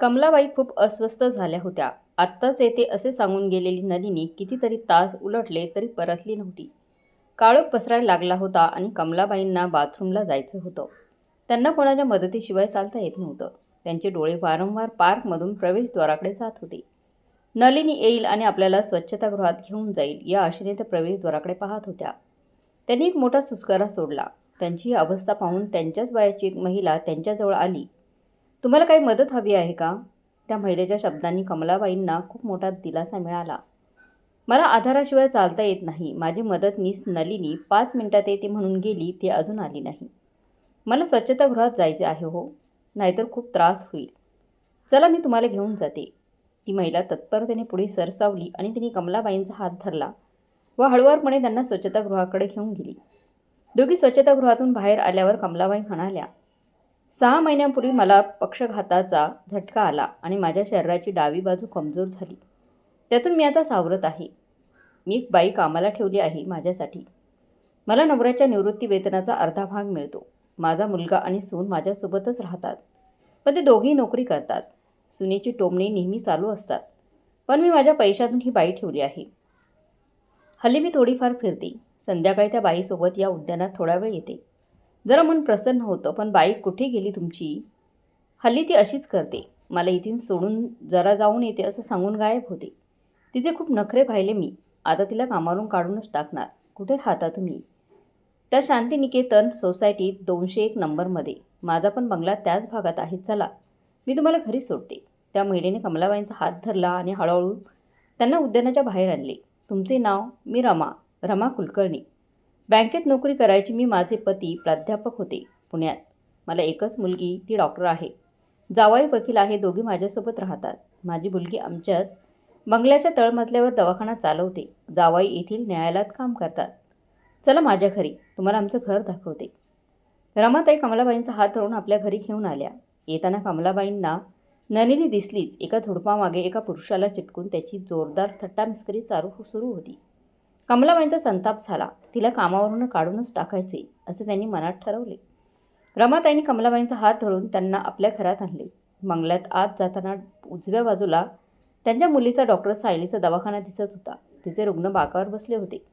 कमलाबाई खूप अस्वस्थ झाल्या होत्या. आत्ताच येते असे सांगून गेलेली नलिनी कितीतरी तास उलटले तरी परतली नव्हती. काळोख पसरायला लागला होता आणि कमलाबाईंना बाथरूमला जायचं होतं. त्यांना कोणाच्या मदतीशिवाय चालता येत नव्हतं. त्यांचे डोळे वारंवार पार्कमधून प्रवेशद्वाराकडे जात होते. नलिनी येईल आणि आपल्याला स्वच्छतागृहात घेऊन जाईल या आशेने त्या प्रवेशद्वाराकडे पाहत होत्या. त्यांनी एक मोठा सुस्कारा सोडला. त्यांची ही अवस्था पाहून त्यांच्याच वयाची एक महिला त्यांच्याजवळ आली. तुम्हाला काही मदत हवी आहे का? त्या महिलेच्या शब्दांनी कमलाबाईंना खूप मोठा दिलासा मिळाला. मला आधाराशिवाय चालता येत नाही. माझी मदतनीस नलिनी पाच मिनिटात येते म्हणून गेली ती अजून आली नाही. मला स्वच्छतागृहात जायचे आहे हो नाहीतर खूप त्रास होईल. चला मी तुम्हाला घेऊन जाते. ती महिला तत्परतेने पुढे सरसावली आणि तिने कमलाबाईंचा हात धरला व हळुवारपणे त्यांना स्वच्छतागृहाकडे घेऊन गेली. दोघी स्वच्छतागृहातून बाहेर आल्यावर कमलाबाई म्हणाल्या सहा महिन्यांपूर्वी मला पक्षघाताचा झटका आला आणि माझ्या शरीराची डावी बाजू कमजोर झाली. त्यातून मी आता सावरत आहे. मी एक बाई कामाला ठेवली आहे माझ्यासाठी. मला नवऱ्याच्या निवृत्ती वेतनाचा अर्धा भाग मिळतो. माझा मुलगा आणि सून माझ्यासोबतच राहतात. पण ते दोघेही नोकरी करतात. सुनेची टोमणी नेहमी चालू असतात. पण मी माझ्या पैशातून ही बाई ठेवली आहे. हल्ली मी थोडीफार फिरते. संध्याकाळी त्या बाईसोबत या उद्यानात थोडा वेळ येते. जरा मन प्रसन्न होतं पण बाई कुठे गेली तुमची? हल्ली ती अशीच करते. मला इथून सोडून जरा जाऊन येते असं सांगून गायब होते. तिचे खूप नखरे पाहिले मी. आता तिला कामावरून काढूनच टाकणार. कुठे राहता तुम्ही? त्या शांतिनिकेतन सोसायटीत दोनशे एक नंबरमध्ये. माझा पण बंगला त्याच भागात आहे. चला. मी तुम्हाला घरी सोडते. त्या महिलेने कमलाबाईंचा हात धरला आणि हळूहळू त्यांना उद्यानाच्या बाहेर आणले. तुमचे नाव? मी रमा. रमा कुलकर्णी. बँकेत नोकरी करायची मी माझे पती प्राध्यापक होते पुण्यात. मला एकच मुलगी ती डॉक्टर आहे. जावाई वकील आहे दोघी माझ्यासोबत राहतात. माझी मुलगी आमच्याच बंगल्याच्या तळमजल्यावर दवाखाना चालवते. जावाई येथील न्यायालयात काम करतात. चला माझ्या घरी तुम्हाला आमचं घर दाखवते. रमाताई कमलाबाईंचा हात धरून आपल्या घरी घेऊन आल्या. येताना कमलाबाईंना नलिनी दिसलीच. एका झुडपामागे एका पुरुषाला चिटकून त्याची जोरदार थट्टामिस्करी चालू सुरू होती. कमलाबाईंचा संताप झाला. तिला कामावरून काढूनच टाकायचे असे त्यांनी मनात ठरवले. रमाताईंनी कमलाबाईंचा हात धरून त्यांना आपल्या घरात आणले. मंगल्यात आत जाताना उजव्या बाजूला त्यांच्या मुलीचा डॉक्टर सायलीचा दवाखाना दिसत होता. तिचे रुग्ण बाकावर बसले होते.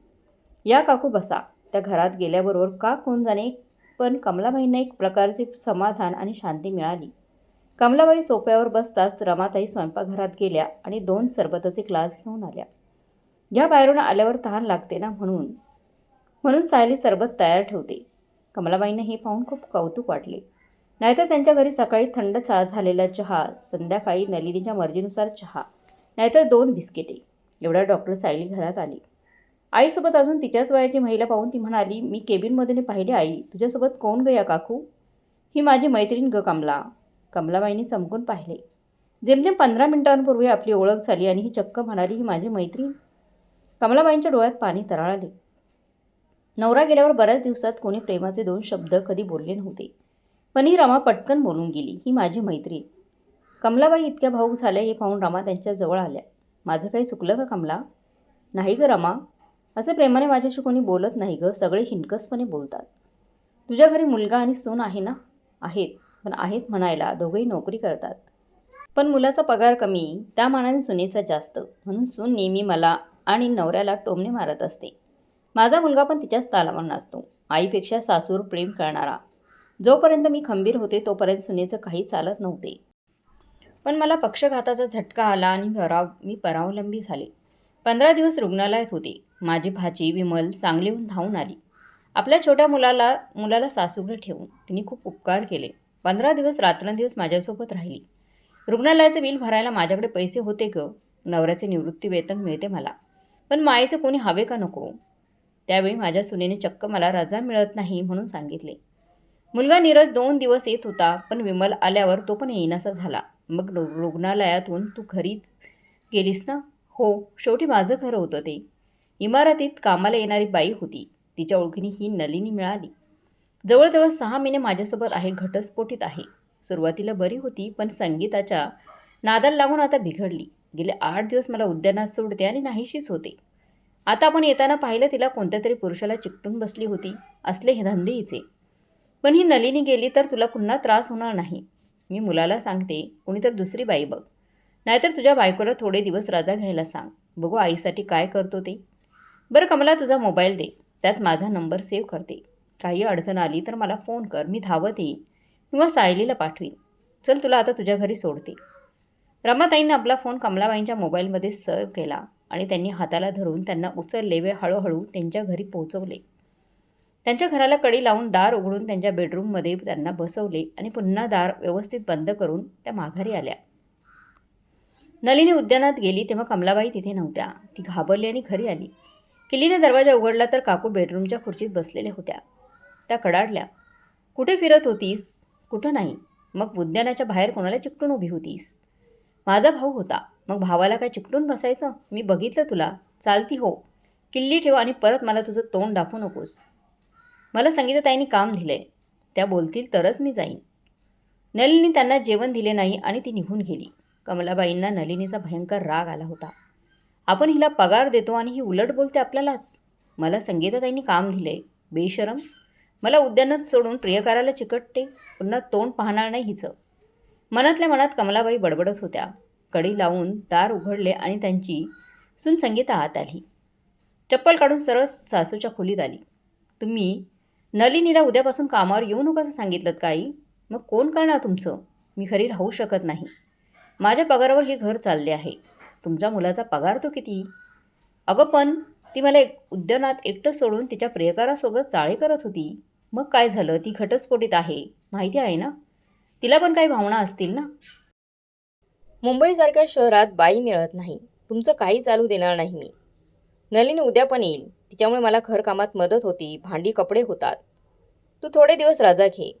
या काकू बसा. त्या घरात गेल्याबरोबर का कोण जाणे पण कमलाबाईंना एक प्रकारचे समाधान आणि शांती मिळाली. कमलाबाई सोप्यावर बसताच रमाताई स्वयंपाकघरात गेल्या आणि दोन सरबताचे ग्लास घेऊन आल्या. ह्या बाहेरून आल्यावर तहान लागते ना म्हणून. म्हणून सायली सरबत तयार ठेवते. कमलाबाईंना हे पाहून खूप कौतुक वाटले. नाहीतर त्यांच्या घरी सकाळी थंड चहा झालेला चहा संध्याकाळी नलिनीच्या मर्जीनुसार चहा नाहीतर दोन बिस्किटे. एवढ्या डॉक्टर सायली घरात आली. आईसोबत अजून तिच्याच वयाची महिला पाहून ती म्हणाली मी केबिनमध्ये पाहिले आई तुझ्यासोबत कोण गया काकू? ही माझी मैत्रीण ग कमला. कमलाबाईंनी चमकून पाहिले. जेमतेम पंधरा मिनिटांपूर्वी आपली ओळख झाली आणि ही चक्क म्हणाली ही माझी मैत्रीण? कमलाबाईंच्या डोळ्यात पाणी तराळाले नवरा गेल्यावर बऱ्याच दिवसात कोणी प्रेमाचे दोन शब्द कधी बोलले नव्हते. पण ही रमा पटकन बोलून गेली ही माझी मैत्रीण. कमलाबाई इतक्या भाऊक झाल्या हे पाहून रमा त्यांच्या जवळ आल्या. माझं काही चुकलं का कमला? नाही ग रमा. असे प्रेमाने माझ्याशी कोणी बोलत नाही ग सगळे हिणकसपणे बोलतात. तुझ्या घरी मुलगा आणि सून आहे ना? आहेत पण आहेत म्हणायला दोघेही नोकरी करतात. पण मुलाचा पगार कमी त्या मानाने सुनेचा जास्त. म्हणून सून नेहमी मला आणि नवऱ्याला टोमणे मारत असते. माझा मुलगा पण तिच्याच तालावर नाचतो. आईपेक्षा सासूर प्रेम करणारा. जोपर्यंत मी खंबीर होते तोपर्यंत सुनेचं काही चालत नव्हते. पण मला पक्षघाताचा झटका आला आणि पराव मी परावलंबी झाले. पंधरा दिवस रुग्णालयात होते. माझी भाची विमल सांगलीहून धावून आली. आपल्या छोट्या मुलाला मुलाला सासूकडे ठेवून तिने खूप उपकार केले. पंधरा दिवस रात्रंदिवस माझ्यासोबत राहिली. रुग्णालयाचे बिल भरायला माझ्याकडे पैसे होते ग. नवऱ्याचे निवृत्ती वेतन मिळते मला. पण मायेचं कोणी हवे का नको? त्यावेळी माझ्या सुनेने चक्क मला रजा मिळत नाही म्हणून सांगितले. मुलगा नीरज दोन दिवस येत होता पण विमल आल्यावर तो पण येईनासा झाला. मग रु रुग्णालयातून तू घरीच गेलीस ना? हो शेवटी माझं घर होतं ते. इमारतीत कामाला येणारी बाई होती. तिच्या ओळखीने ही नलिनी मिळाली. जवळजवळ सहा महिने माझ्यासोबत आहे घटस्फोटीत आहे. सुरुवातीला बरी होती पण संगीताच्या नादाला लागून आता बिघडली. गेले आठ दिवस मला उद्यानात सोडते आणि नाहीशीच होते. आता आपण येताना पाहिलं तिला कोणत्या तरी पुरुषाला चिकटून बसली होती असले हे धंदे हिचे पण ही नलिनी गेली तर तुला पुन्हा त्रास होणार नाही. मी मुलाला सांगते कोणीतर दुसरी बाई बघ. नाहीतर तुझ्या बायकोला थोडे दिवस रजा घ्यायला सांग. बघू आईसाठी काय करतो ते. बरं कमला तुझा मोबाईल दे. त्यात माझा नंबर सेव्ह करते. काही अडचण आली तर मला फोन कर. मी धावत येईन. किंवा सायलीला पाठवीन. चल तुला आता तुझ्या घरी सोडते. रमाताईंनं आपला फोन कमलाबाईंच्या मोबाईलमध्ये सेव्ह केला आणि त्यांनी हाताला धरून त्यांना उचलले व हळूहळू त्यांच्या घरी पोहोचवले. त्यांच्या घराला कडी लावून दार उघडून त्यांच्या बेडरूममध्ये त्यांना बसवले आणि पुन्हा दार व्यवस्थित बंद करून त्या माघारी आल्या. नलिनी उद्यानात गेली तेव्हा कमलाबाई तिथे नव्हत्या. ती घाबरली आणि घरी आली. किल्लीने दरवाजा उघडला तर काकू बेडरूमच्या खुर्चीत बसलेल्या होत्या. त्या कडाडल्या कुठे फिरत होतीस? कुठं नाही? मग उद्यानाच्या बाहेर कोणाला चिकटून उभी होतीस? माझा भाऊ होता. मग भावाला काय चिकटून बसायचं? मी बघितलं तुला. चालती हो. किल्ली ठेव आणि परत मला तुझं तोंड दाखवू नकोस. मला संगीताताईंनी काम दिलंय. त्या बोलतील तरच मी जाईन. नलिनी त्यांना जेवण दिले नाही आणि ती निघून गेली. कमलाबाईंना नलिनीचा भयंकर राग आला होता. आपण हिला पगार देतो आणि ही उलट बोलते आपल्यालाच. मला संगीताताईंनी काम दिलंय. बेशरम. मला उद्यानात सोडून प्रियकाराला चिकटते. पुन्हा तोंड पाहणार नाही हिचं. मनातल्या मनात कमलाबाई बडबडत होत्या. कडी लावून दार उघडले आणि त्यांची सून संगीता आत आली. चप्पल काढून सरळ सासूच्या खोलीत आली. तुम्ही नलिनीला उद्यापासून कामावर येऊ नका असं सांगितलं काही मग कोण करणार तुमचं? मी घरी राहू शकत नाही. माझ्या पगारावर हे घर चालले आहे. तुमच्या मुलाचा पगार तो किती? अगं पण ती मला एक उद्यानात एकटं सोडून तिच्या प्रियकारासोबत चाळे करत होती. मग काय झालं? ती घटस्फोटीत आहे. माहिती आहे ना? तिला पण काही भावना असतील ना? मुंबईसारख्या शहरात बाई मिळत नाही. तुमचं काही चालू देणार नाही मी. नलिनी उद्या पण येईल. तिच्यामुळे मला घरकामात मदत होती. भांडी कपडे होतात. तू थोडे दिवस राजा घे.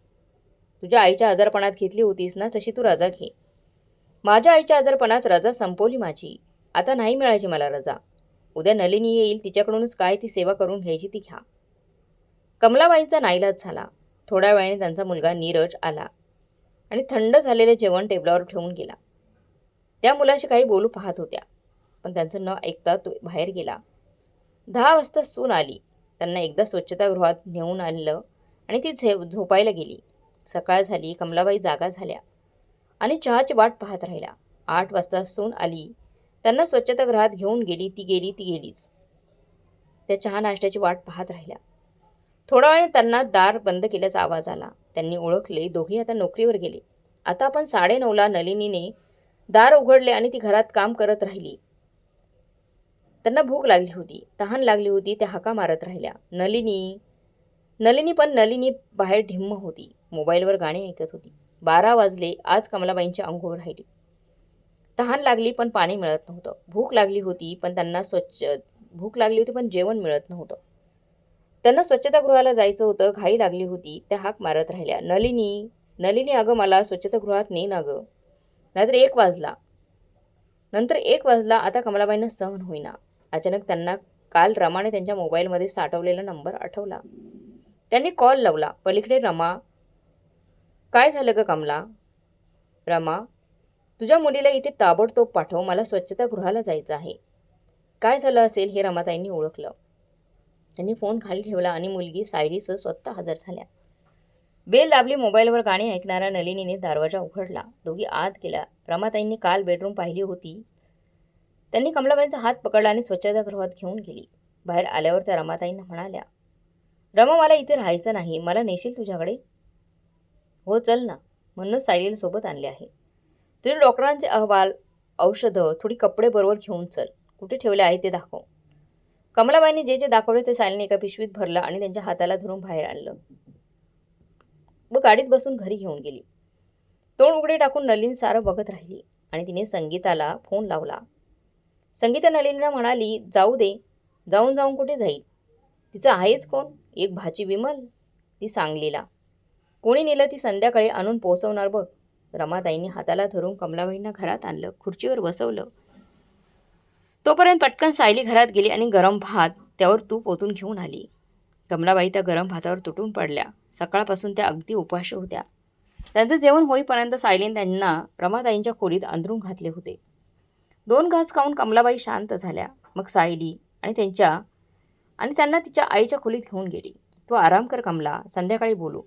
तुझ्या आईच्या आजारपणात घेतली होतीस ना तशी तू राजा घे. माझ्या आईच्या आजारपणात रजा संपवली माझी. आता नाही मिळायची मला रजा. उद्या नलिनी येईल. तिच्याकडूनच काय ती सेवा करून घ्यायची ती घ्या. कमलाबाईंचा नाईलाज झाला. थोड्या वेळाने त्यांचा मुलगा नीरज आला. आणि थंड झालेले जेवण टेबलावर ठेवून गेला. त्या मुलाशी काही बोलू पाहत होत्या पण त्यांचं न ऐकता तो बाहेर गेला. दहा वाजता सून आली. त्यांना एकदा स्वच्छतागृहात नेऊन आणलं आणि ती झे झोपायला गेली. सकाळ झाली कमलाबाई जागा झाल्या आणि चहाची वाट पाहत राहिल्या. आठ वाजता सून आली. त्यांना स्वच्छतागृहात घेऊन गेली ती गेली ती गेलीच. त्या चहा नाश्त्याची वाट पाहत राहिल्या. थोड्या वेळ त्यांना दार बंद केल्याचा आवाज आला. त्यांनी ओळखले दोघे आता नोकरीवर गेले. आता आपण साडेनऊला नलिनीने दार उघडले आणि ती घरात काम करत राहिली. त्यांना भूक लागली होती तहान लागली होती त्या हाका मारत राहिल्या. नलिनी नलिनी पण नलिनी बाहेर ढिम्म होती. मोबाईलवर गाणी ऐकत होती. बारा वाजले आज कमलाबाईंची अंघोळ राहिली. तहान लागली पण पाणी मिळत नव्हतं. भूक लागली होती पण त्यांना स्वच्छ भूक लागली होती पण जेवण मिळत नव्हतं. त्यांना स्वच्छतागृहाला जायचं होतं घाई लागली होती. त्या हाक मारत राहिल्या. नलिनी नलिनी अगं मला स्वच्छतागृहात ने ना गं. नाहीतर एक वाजला. नंतर एक वाजला. आता कमलाबाईंना सहन होईना. अचानक त्यांना काल रमाने त्यांच्या मोबाईलमध्ये साठवलेला नंबर आठवला. त्यांनी कॉल लावला. पलीकडे रमा काय झालं गं कमला? रमा तुझ्या मुलीला इथे ताबडतोब पाठव. मला स्वच्छतागृहाला जायचं आहे. काय झालं असेल हे रमाताईंनी ओळखलं. त्यांनी फोन खाली ठेवला आणि मुलगी सायलीसह स्वतः हजर झाल्या. बेल दाबली मोबाईलवर गाणी ऐकणाऱ्या नलिनीने दरवाजा उघडला. दोघी आत गेल्या. रमाताईंनी काल बेडरूम पाहिली होती. त्यांनी कमलाबाईंचा हात पकडला आणि स्वच्छतागृहात घेऊन गेली. बाहेर आल्यावर त्या रमाताईंना म्हणाल्या रमा मला इथे राहायचं नाही. मला नेशील तुझ्याकडे? हो चल ना. म्हणूनच सायलीला सोबत आणले आहे. तुझे डॉक्टरांचे अहवाल औषधं थोडी कपडे बरोबर घेऊन चल. कुठे ठेवले आहे ते दाखव. कमलाबाईंनी जे जे दाखवले ते सायलीने एका पिशवीत भरलं आणि त्यांच्या हाताला धरून बाहेर आणलं. व गाडीत बसून घरी घेऊन गेली. तोंड उघडे टाकून नलिन सारं बघत राहिली आणि तिने संगीताला फोन लावला. संगीता नलिनीला म्हणाली जाऊ दे जाऊन जाऊन कुठे जाईल? तिचं आहेच कोण? एक भाची विमल? ती सांगलीला. कोणी नेलं ती संध्याकाळी आणून पोचवणार बघ. रमाताईंनी हाताला धरून कमलाबाईंना घरात आणलं खुर्चीवर बसवलं. तोपर्यंत पटकन सायली घरात गेली आणि गरम भात त्यावर तूप ओतून घेऊन आली. कमलाबाई त्या गरम भातावर तुटून पडल्या. सकाळपासून त्या अगदी उपाश होत्या. त्यांचं जेवण होईपर्यंत सायलीने त्यांना रमाताईंच्या खोलीत अंधरून घातले होते. दोन घास खाऊन कमलाबाई शांत झाल्या. मग सायली आणि त्यांच्या आणि त्यांना तिच्या आईच्या खोलीत घेऊन गेली. तो आराम कर कमला संध्याकाळी बोलू.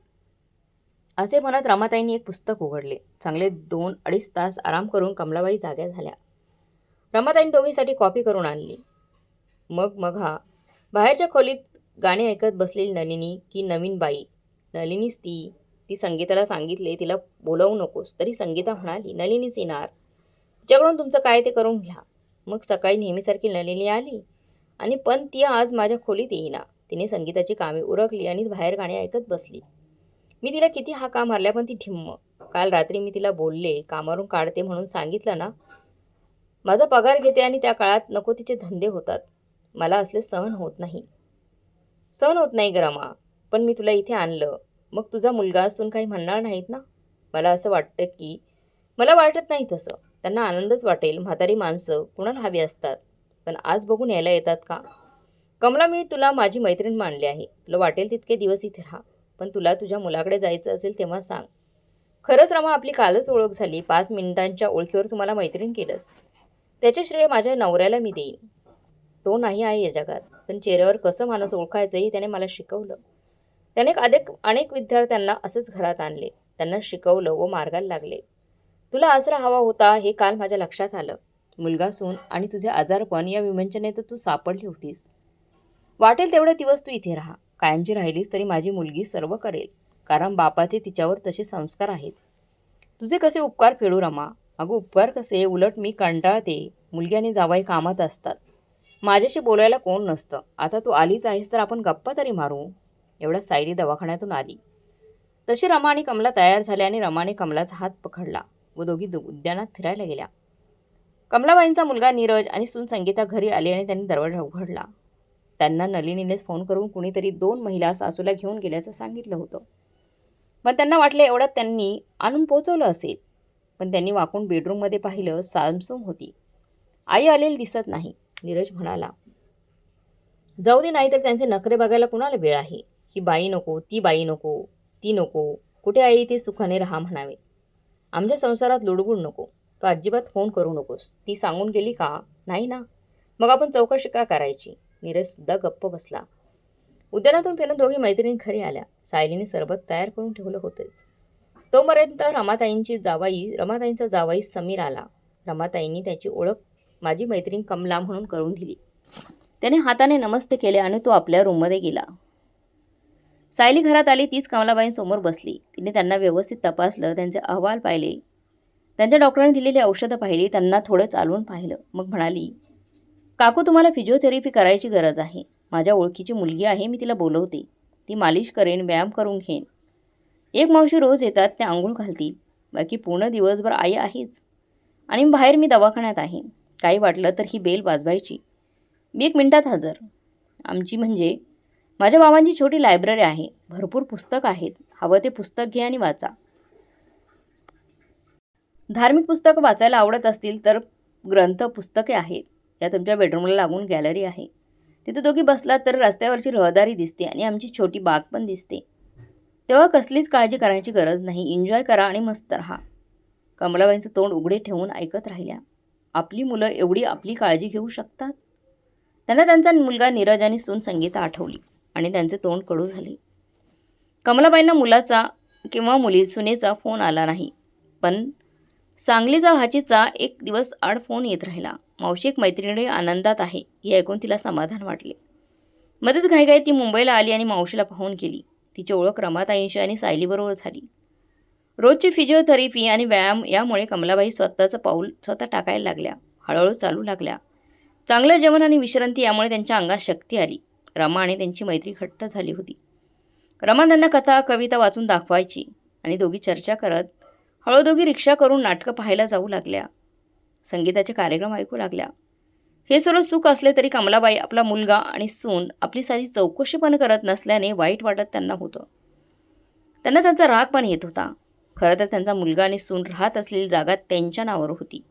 असे म्हणत रमाताईंनी एक पुस्तक उघडले. चांगले दोन अडीच तास आराम करून कमलाबाई जाग्या झाल्या. रमाताईंनी दोघीसाठी कॉफी करून आणली. मग मग हा बाहेरच्या खोलीत गाणे ऐकत बसलेली नलिनी की नवीन बाई. नलिनीच ती ती संगीताला सांगितले तिला बोलवू नकोस. तरी संगीता म्हणाली नलिनीच येणार. तिच्याकडून तुमचं काय ते करून घ्या. मग सकाळी नेहमीसारखी नलिनी आली. आणि पण ती आज माझ्या खोलीत येईना. तिने संगीताची कामे उरकली आणि बाहेर गाणे ऐकत बसली. मी तिला किती हाका मारल्या पण ती ठिम्म. काल रात्री मी तिला बोलले कामावरून काढते म्हणून सांगितलं ना. माझा पगार घेते आणि त्या काळात नको तिचे धंदे होतात. मला असले सहन होत नाही. सहन होत नाही ग्रामा पण मी तुला इथे आणलं. मग तुझा मुलगा असून काही म्हणणार नाहीत ना? मला असं वाटतं की मला वाटत नाही तसं. त्यांना आनंदच वाटेल. म्हातारी माणसं कुणाला हवी असतात? पण आज बघून यायला येतात का? कमला मी तुला माझी मैत्रीण मानली आहे. तुला वाटेल तितके दिवस इथे राहा. पण तुला तुझ्या मुलाकडे जायचं असेल तेव्हा सांग. खरंच रमा आपली कालच ओळख झाली. पाच मिनिटांच्या ओळखीवर तुम्हाला मैत्रीण केलंस. त्याचे श्रेय माझ्या नवऱ्याला मी देईन. तो नाही आहे या जगात. पण चेहऱ्यावर कसं माणूस ओळखायचंही त्याने मला शिकवलं. त्याने अनेक अनेक विद्यार्थ्यांना असंच घरात आणले. त्यांना शिकवलं व मार्गाला लागले. तुला आसरा हवा होता हे काल माझ्या लक्षात आलं. मुलगा सून आणि तुझे आजारपण या विवंचनेत तू सापडली होतीस. वाटेल तेवढे दिवस तू इथे राहा. कायमची राहिलीस तरी माझी मुलगी सर्व करेल. कारण बापाचे तिच्यावर तसे संस्कार आहेत. तुझे कसे उपकार फेडू रमा? अगं उपकार कसे उलट मी कंटाळते. मुलगी आणि जावाई कामात असतात. माझ्याशी बोलायला कोण नसतं. आता तू आलीच आहेस तर आपण गप्पा तरी मारू. एवढ्या सायली दवाखान्यातून आली. तशी रमा आणि कमला तयार झाल्या आणि रमाने कमलाचा हात पकडला. व दोघी दु- उद्यानात फिरायला गेल्या. कमलाबाईंचा मुलगा नीरज आणि सून संगीता घरी आली आणि त्यांनी दरवाजा उघडला. त्यांना नलिनीनेच फोन करून कुणीतरी दोन महिला सासूला घेऊन गेल्याचं सांगितलं होतं. मग त्यांना वाटलं एवढ्यात त्यांनी आणून पोचवलं असेल. पण त्यांनी वाकून बेडरूममध्ये पाहिलं सामसूम होती. आई आलेली दिसत नाही. नीरज म्हणाला जाऊ दे नाही तर त्यांचे नखरे बघायला कुणाला वेळ आहे? ही बाई नको ती बाई नको ती नको. कुठे आई ते सुखाने राहा म्हणावे? आमच्या संसारात लुडबुड नको. तो अजिबात फोन करू नकोस. ती सांगून गेली का? नाही ना. मग आपण चौकशी का करायची? नीरज सुद्धा गप्प बसला. उद्यानातून फिरून दोघी मैत्रिणी घरी आल्या. सायलीने सरबत तयार करून ठेवलं होतंच. तोपर्यंत रमाताईंची जावाई रमाताईंचा जावाई समीर आला. रमाताईंनी त्याची ओळख माझी मैत्रीण कमला म्हणून करून दिली. त्याने हाताने नमस्ते केले आणि तो आपल्या रूममध्ये गेला. सायली घरात आली तीच कमलाबाईंसमोर बसली. तिने त्यांना व्यवस्थित तपासलं त्यांचे अहवाल पाहिले. त्यांच्या डॉक्टरांनी दिलेली औषधं पाहिली त्यांना थोडं चालवून पाहिलं. मग म्हणाली काकू तुम्हाला फिजिओथेरपी करायची गरज आहे. माझ्या ओळखीची मुलगी आहे मी तिला बोलवते. ती मालिश करेन व्यायाम करून घेईन. एक मावशी रोज येतात त्या आंघोळ घालतील. बाकी पूर्ण दिवसभर आई आहेच. आणि बाहेर मी दवाखान्यात आहे. काही वाटलं तर ही बेल वाजवायची. मी एक मिनटात हजर. आमची म्हणजे माझ्या बाबांची छोटी लायब्ररी आहे. भरपूर पुस्तक आहेत. हवं ते पुस्तक घे आणि वाचा. धार्मिक पुस्तकं वाचायला आवडत असतील तर ग्रंथ पुस्तके आहेत. या तुमच्या बेडरूमला लागून गॅलरी आहे. तिथे दोघी बसलात तर रस्त्यावरची रहदारी दिसते आणि आमची छोटी बाग पण दिसते. तेव्हा कसलीच काळजी करायची गरज नाही. एन्जॉय करा आणि मस्त राहा. कमलाबाईंचं तोंड उघडे ठेवून ऐकत राहिल्या. आपली मुलं एवढी आपली काळजी घेऊ शकतात? त्यांना त्यांचा मुलगा नीरज आणि सून संगीता आठवली आणि त्यांचे तोंड कडू झाले. कमलाबाईंना मुलाचा किंवा मुली सुनेचा फोन आला नाही. पण सांगलीचा भाचीचा एक दिवस आड फोन येत राहिला. मावशी एक मैत्रिणी आनंदात आहे हे ऐकून तिला समाधान वाटले. मध्येच घाईघाई ती मुंबईला आली आणि मावशीला पाहून गेली तिची ओळख रमाताईंशी आणि सायलीबरोबर झाली. रोजची फिजिओथेरपी आणि व्यायाम यामुळे कमलाबाई स्वतःचं पाऊल स्वतः टाकायला लागल्या. हळूहळू चालू लागल्या. चांगलं जेवण आणि विश्रांती यामुळे त्यांच्या अंगात शक्ती आली. रमा आणि त्यांची मैत्री घट्ट झाली होती. रमा त्यांना कथा कविता वाचून दाखवायची आणि दोघी चर्चा करत हळूदोघी रिक्षा करून नाटकं पाहायला जाऊ लागल्या. संगीताचे कार्यक्रम ऐकू लागल्या. हे सर्व सुख असले तरी कमलाबाई आपला मुलगा आणि सून आपली साधी चौकशी पण करत नसल्याने वाईट वाटत त्यांना होतं. त्यांना त्यांचा राग पण येत होता. खरं तर त्यांचा मुलगा आणि सून राहत असलेली जागा त्यांच्या नावावर होती.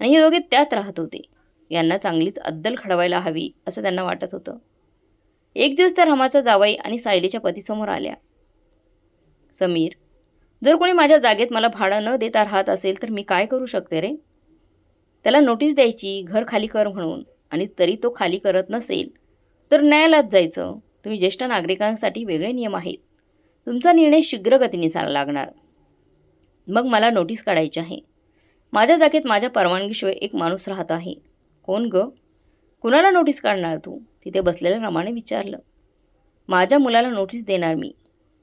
आणि हे दोघे त्यात राहत होते. यांना चांगलीच अद्दल खडवायला हवी असं त्यांना वाटत होतं. एक दिवस त्या रमाचा जावाई आणि सायलीच्या पतीसमोर आल्या. समीर जर कोणी माझ्या जागेत मला भाडं न देता राहत असेल तर मी काय करू शकते रे? त्याला नोटीस द्यायची घर खाली कर म्हणून. आणि तरी तो खाली करत नसेल तर न्यायालयात जायचं. तुम्ही ज्येष्ठ नागरिकांसाठी वेगळे नियम आहेत. तुमचा निर्णय शीघ्रगतीने चाला लागणार. मग मला नोटीस काढायची आहे. माझ्या जागेत माझ्या परवानगीशिवाय एक माणूस राहत आहे. कोण ग? कुणाला नोटीस काढणार तू? तिथे बसलेल्या रमाने विचारलं. माझ्या मुलाला नोटीस देणार मी.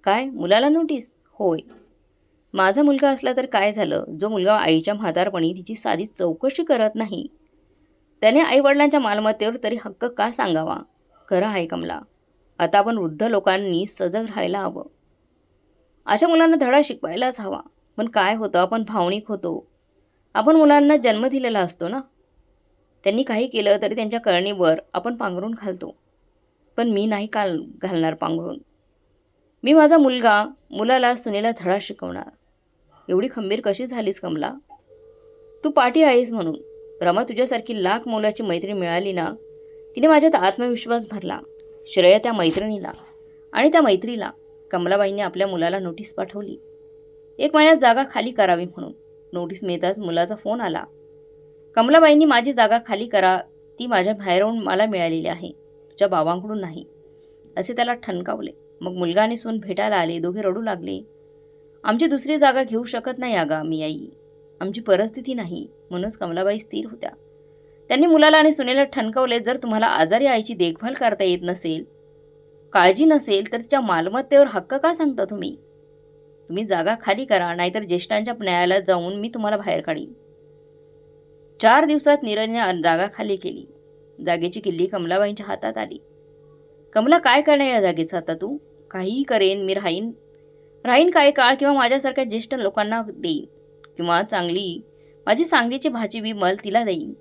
काय? मुलाला नोटीस? होय. माझा मुलगा असला तर काय झालं? जो मुलगा आईच्या म्हातारपणी तिची साधी चौकशी करत नाही. त्याने आईवडिलांच्या मालमत्तेवर तरी हक्क का सांगावा? खरं आहे कमला. आता आपण वृद्ध लोकांनी सजग राहायला हवं. अशा मुलांना धडा शिकवायलाच हवा. पण काय होतं? आपण भावनिक होतो. आपण मुलांना जन्म दिलेला असतो ना? त्यांनी काही केलं तरी त्यांच्या कळणीवर आपण पांघरून घालतो. पण मी नाही काल घालणार पांघरून. मी माझा मुलगा मुलाला सुनेला धडा शिकवणार. एवढी खंबीर कशी झालीस कमला? तू पाठी आहेस म्हणून. रमा तुझ्यासारखी लाख मोलाची मैत्रीण मिळाली ना तिने माझ्यात आत्मविश्वास भरला. श्रेय त्या मैत्रिणीला आणि त्या मैत्रीला कमलाबाईंनी आपल्या मुलाला नोटीस पाठवली. एक महिन्यात जागा खाली करावी म्हणून नोटीस मिळताच मुलाचा फोन आला. कमलाबाईंनी माझी जागा खाली करा ती माझ्या बाहेरून मला मिळालेली आहे तुझ्या बाबांकडून नाही असे त्याला ठणकावले. मग मुलगा आणि सून भेटायला आले दोघे रडू लागले. आमची दुसरी जागा घेऊ शकत नाही अगं मी आई. आमची परिस्थिती नाही म्हणूनच कमलाबाई स्थिर होत्या. त्यांनी मुलाला आणि सुनेला ठणकावले जर तुम्हाला आजारी आईची देखभाल करता येत नसेल काळजी नसेल तर तिच्या मालमत्तेवर हक्क का सांगता तुम्ही? तुम्ही जागा खाली करा नाहीतर ज्येष्ठांच्या न्यायालयात जाऊन मी तुम्हाला बाहेर काढीन. चार दिवसात नीरजने जागा खाली केली. जागेची किल्ली कमलाबाईंच्या हातात आली. कमला काय करणार या जागेचा आता तू? काहीही करेन मी राहीन राहीन काही काळ किंवा माझ्यासारख्या ज्येष्ठ लोकांना देईन. किंवा चांगली माझी सांगलीची भाजी विमल तिला देईन.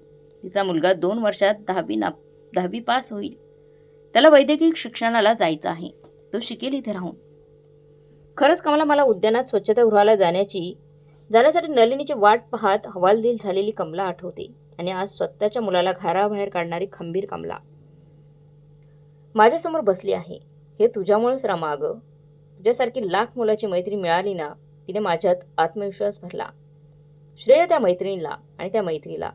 तिचा मुलगा दोन वर्षात दहावी ना दहावी पास होईल. त्याला वैद्यकीय शिक्षणाला जायचं आहे. तो शिकेल इथे राहून. खरंच कमला मला उद्यानात स्वच्छतागृहाला जाण्याची जाण्यासाठी नलिनीची वाट पाहत हवालदिल झालेली कमला आठवते. आणि आज स्वतःच्या मुलाला घराबाहेर काढणारी खंबीर कमला. माझ्यासमोर बसली आहे. हे तुझ्यामुळेच रामा अगं. तुझ्यासारखी लाख मुलाची मैत्री मिळाली ना तिने माझ्यात आत्मविश्वास भरला. श्रेय त्या मैत्रिणीला आणि त्या मैत्रीला.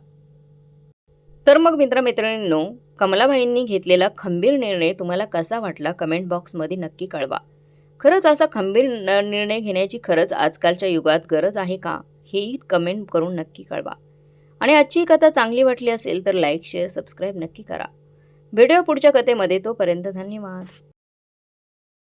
तर मग मित्रमैत्रिणींनो कमलाबाईंनी घेतलेला खंबीर निर्णय तुम्हाला कसा वाटला कमेंट बॉक्समध्ये नक्की कळवा. खरंच असा खंबीर न- निर्णय घेण्याची खरंच आजकालच्या युगात गरज आहे का? हेही कमेंट करून नक्की कळवा. आणि आजची कथा चांगली वाटली असेल तर लाईक शेअर सबस्क्राईब नक्की करा. व्हिडिओ पुढच्या कथेमध्ये तोपर्यंत धन्यवाद.